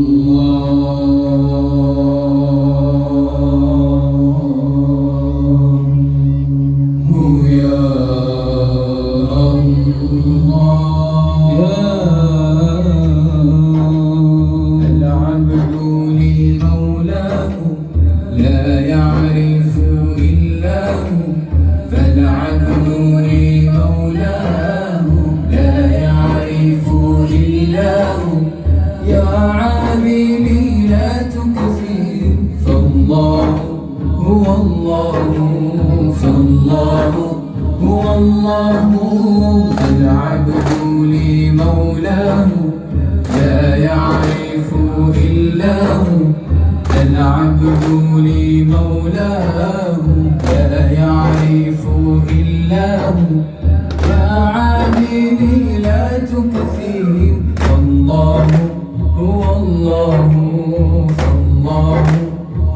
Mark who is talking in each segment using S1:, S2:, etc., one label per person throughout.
S1: العبد هو العبد لمولاه لا يعرف إلا هو يا عابدي لا تكفيه فالله هو الله فالله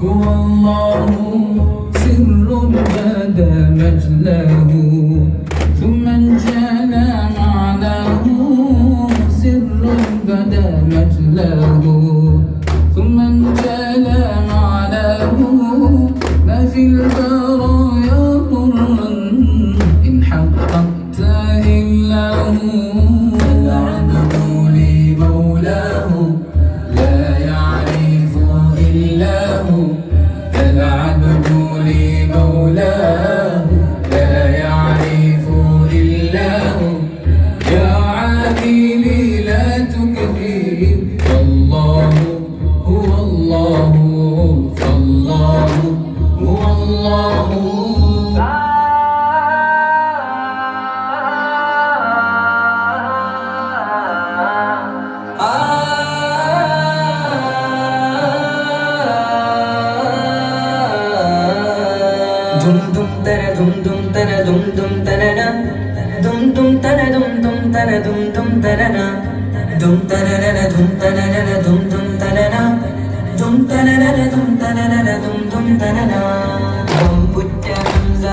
S1: هو الله. سر بدا مجله ثم انجلى معناه. سر بدا مجله ثم انجلى معناه ما في البرايا
S2: ധും തനനന ധും തനനന ധും ധും തനന. ധും തനനന ധും തനനന ധും ധും തനന. ധും പുറ്റ ഹംസ